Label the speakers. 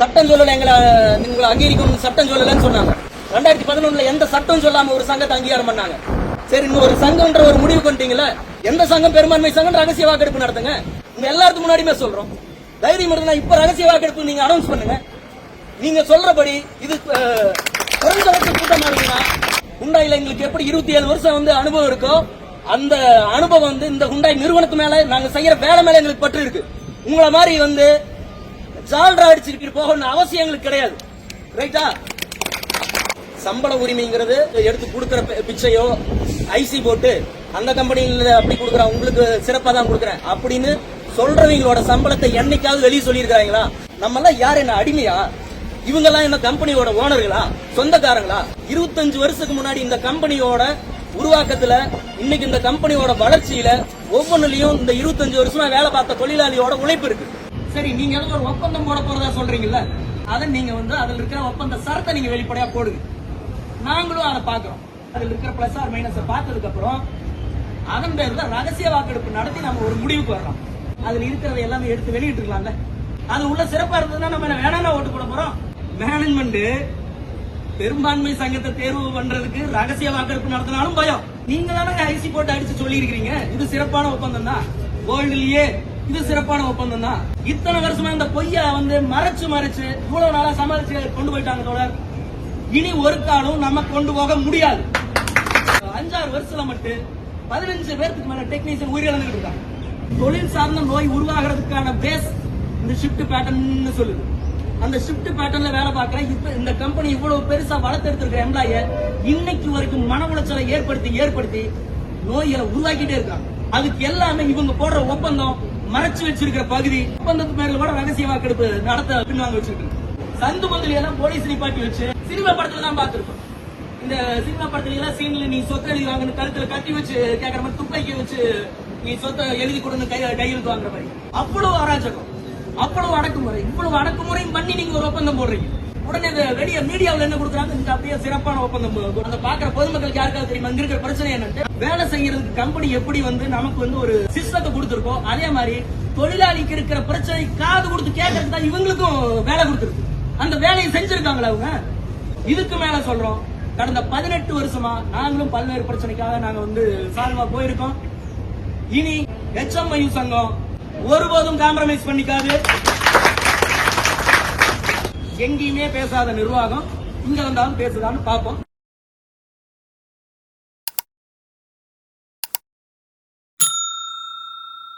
Speaker 1: சட்டம் சொல்லல எங்களை உங்களை அங்கீகரிக்கும் சட்டம் சொல்லலன்னு சொன்னாங்க. ரெண்டாயிரத்தி பதினொன்னுல எந்த சட்டம் சொல்லாம ஒரு சங்கத்தை அங்கீகாரம் பண்ணாங்க. சரி இன்னும் ஒரு சங்கம்ன்ற ஒரு முடிவு கொண்டீங்களா எந்த சங்கம் பெரும்பான்மை சங்கம் ரகசிய வாக்கெடுப்பு நடத்துங்க? இங்க எல்லாத்துக்கும் முன்னாடியுமே சொல்றோம். தைரியம் இருந்தா இப்ப ரகசிய வாக்கெடுப்பு நீங்க அனௌன்ஸ் பண்ணுங்க. நீங்க சொல்றபடி இது குறைந்தபட்ச கூட்டமா இருக்குன்னா ஹுண்டாயில எங்களுக்கு எப்படி இருபத்தி ஏழு வருஷம் வந்து அனுபவம் இருக்கோ அந்த அனுபவம் வந்து இந்த ஹுண்டாய் நிறுவனத்து மேல நாங்க செய்யற வேலை மேல எங்களுக்கு பற்று இருக்கு. உங்களை மாதிரி வந்து ஜால்ரா அடிச்சிட்டு போகணும்னு அவசியம் எங்களுக்கு கிடையாது. ரைட்டா சம்பள உரிமைங்கிறது எடுத்து கொடுக்குற பி- பிச்சையோ ஐசி போட்டு அந்த கம்பெனியில் அப்படி கொடுக்குறேன் உங்களுக்கு சிறப்பாக தான் கொடுக்குறேன். அப்படின்னு சொல்றவங்களோட சம்பளத்தை என்னைக்காவது வெளியே சொல்லியிருக்காங்களா நம்ம எல்லாம் யார் என்ன அடிமையா? இவங்க எல்லாம் என்ன கம்பெனியோட ஓனர்களா சொந்தக்காரங்களா? இருபத்தஞ்சு வருஷத்துக்கு முன்னாடி இந்த கம்பெனியோட உருவாக்கத்துல இன்னைக்கு இந்த கம்பெனியோட வளர்ச்சியில ஒவ்வொன்றுலயும் இந்த இருபத்தஞ்சு வருஷமா வேலை பார்த்த தொழிலாளியோட உழைப்பு இருக்கு. சரி நீங்க ஏதோ ஒரு ஒப்பந்தம் போட போறதா சொல்றீங்கல்ல? அதை நீங்க வந்து அதுல இருக்கிற ஒப்பந்த சரத்தை நீங்க வெளிப்படையா போடுங்க. நாங்களும் அதை பாக்குறோம் அதுல இருக்கிற பிளஸ் ஆர் மைனஸ் பார்த்ததுக்கு அப்புறம் அதன் பேர்ல ரகசிய வாக்கெடுப்பு நடத்தி நம்ம ஒரு முடிவுக்கு வர்றோம். அதுல இருக்கிறத எல்லாமே எடுத்து வெளியிட்டு இருக்கலாம்ல அது உள்ள சிறப்பா இருந்ததுன்னா நம்ம என்ன வேணாம் ஓட்டு போட போறோம். மேனேஜ்மெண்ட் பெரும்பான்மை சங்கத்தை தேர்வு பண்றதுக்கு ரகசிய வாக்கெடுப்பு நடத்தினாலும் பயம். நீங்க தானே ஐசி போட்டு அடிச்சு சொல்லி இருக்கீங்க இது சிறப்பான ஒப்பந்தம் தான். வேர்ல்டுலயே இது சிறப்பான ஒப்பந்தம் தான் இத்தனை வருஷமா இந்த பொய்ய வந்து மறைச்சு மறைச்சு இவ்வளவு நாளா சமாளிச்சு கொண்டு போயிட்டாங்க தோழர். இனி ஒரு காலம் நம்ம கொண்டு போக முடியாது. அஞ்சாறு வருஷத்துல மட்டும் பதினஞ்சு பேருக்கு மேல டெக்னீஷியன் உயிரிழந்துட்டு இருக்காங்க. தொழில் சார்ந்த நோய் உருவாகிறதுக்கான பேஸ் இந்த ஷிஃப்ட் பேட்டர்ன் சொல்லுது. அந்த ஷிஃப்ட் பேட்டர்ன்ல வேலை பார்க்கிற இப்ப இந்த கம்பெனி இவ்வளவு பெருசா வளர்த்தெடுத்திருக்கிற எம்ப்ளாய இன்னைக்கு வரைக்கும் மன உளைச்சலை ஏற்படுத்தி ஏற்படுத்தி நோய்களை உருவாக்கிட்டே இருக்காங்க. அதுக்கு எல்லாமே இவங்க போடுற ஒப்பந்தம் மறைச்சு வச்சிருக்கிற பகுதி. ஒப்பந்தத்து பேர்ல கூட ரகசிய வாக்கெடுப்பு நடத்த பின்வாங்க வச்சிருக்கு சந்து பந்தலி எல்லாம் போலீஸ் நிப்பாட்டி வச்சு சினிமா படத்துல தான் பார்த்திருப்போம். இந்த சினிமா படத்துல எல்லாம் சீன்ல நீ சொத்து எழுதி வாங்கன்னு கருத்துல கட்டி வச்சு கேக்குற மாதிரி துப்பாக்கி வச்சு நீ சொத்தை எழுதி கொடுன்னு கை கையெழுத்து வாங்குற மாதிரி. அவ்வளவு அராஜகம். அவ்வளவு அடக்குமுறை. இவ்வளவு அடக்குமுறையும் பண்ணி நீங்க ஒரு ஒப்பந்தம் போடுறீங்க. உடனே இந்த வெளியே மீடியாவுல என்ன கொடுக்குறாங்க? இந்த அப்படியே சிறப்பான ஒப்பந்தம். அந்த பாக்குற பொதுமக்களுக்கு யாருக்காவது தெரியுமா? அங்க இருக்கிற பிரச்சனை என்னன்னு வேலை செய்யறதுக்கு கம்பெனி எப்படி வந்து நமக்கு வந்து ஒரு சிஸ்டத்தை கொடுத்துருக்கோ அதே மாதிரி தொழிலாளிக்கு இருக்கிற பிரச்சனை காது கொடுத்து கேட்கறதுக்கு தான் இவங்களுக்கும் வேலை கொடுத்துருக்கு. அந்த வேலையை செஞ்சிருக்காங்களா அவங்க? இதுக்கு மேல சொல்றோம். கடந்த பதினெட்டு வருஷமா நாங்களும் பல்வேறு பிரச்சனைக்காக நாங்க வந்து சால்வா போயிருக்கோம். இனி ஹெச்எம்ஐ சங்கம் ஒருபோதும் காம்ப்ரமைஸ் பண்ணிக்காது. எங்கேயுமே பேசாத நிர்வாகம் இங்க வந்தாலும் பேசுதான்னு பார்ப்போம்.